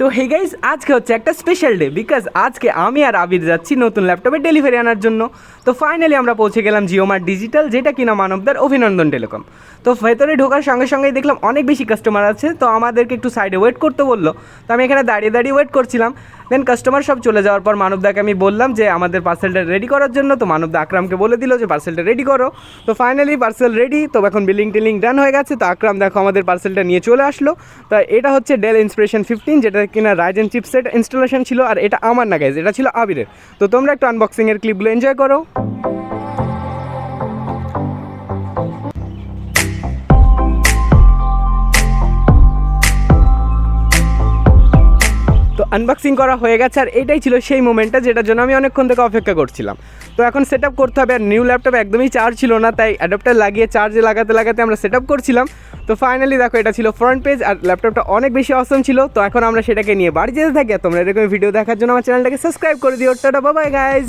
তো hey guys আজকে হচ্ছে একটা স্পেশাল ডে বিকজ আজকে আমি আর আবির যাচ্ছি নতুন ল্যাপটপে ডেলিভারি আনার জন্য। তো ফাইনালি আমরা পৌঁছে গেলাম জিওমার ডিজিটাল যেটা কিনা মানবদার অভিনন্দন টেলিকম তো, ভেতরে ঢোকার সঙ্গে সঙ্গেই দেখলাম অনেক বেশি কাস্টমার আছে। তো, আমাদেরকে একটু সাইডে ওয়েট করতে বলল। তো, আমি এখানে দাঁড়িয়ে দাঁড়িয়ে ওয়েট করছিলাম। দেন কাস্টমার সব চলে যাওয়ার পর মানবদাকে আমি বললাম যে, আমাদের পার্সেলটা রেডি করার জন্য। তো মানবদা আকরামকে বলে দিল যে পার্সেলটা রেডি করো। তো ফাইনালি পার্সেল রেডি তো এখন বিলিং টিলিং ডান হয়ে গেছে। তো আকরাম দেখো আমাদের পার্সেলটা নিয়ে চলে আসলো। তো এটা হচ্ছে ডেল ইন্সপিরেশন ফিফটিন যেটা কিনা রাইজেন চিপসেট ইনস্টলেশন ছিল, আর এটা আমার না গাইজ এটা ছিল আবিরের। তো তোমরা একটু আনবক্সিংয়ের ক্লিপগুলো এনজয় করো। তো আনবক্সিং করা হয়ে গেছে আর এটাই ছিল সেই মোমেন্টটা যেটার জন্য আমি অনেকক্ষণ থেকে অপেক্ষা করছিলাম। তো এখন সেট করতে হবে আর নিউ ল্যাপটপ একদমই চার্জ ছিল না, তাই অ্যাডাপ্টার লাগিয়ে চার্জে লাগাতে লাগাতে আমরা সেট করছিলাম। তো ফাইনালি দেখো এটা ছিল ফ্রন্ট পেজ আর ল্যাপটপটা অনেক বেশি অসম ছিল। তো এখন আমরা সেটাকে নিয়ে বাড়ি যেতে থাকি। তোমরা এরকম ভিডিও দেখার জন্য আমার চ্যানেলটাকে সাবস্ক্রাইব করে দিও। টাটা বাবাই গাইজ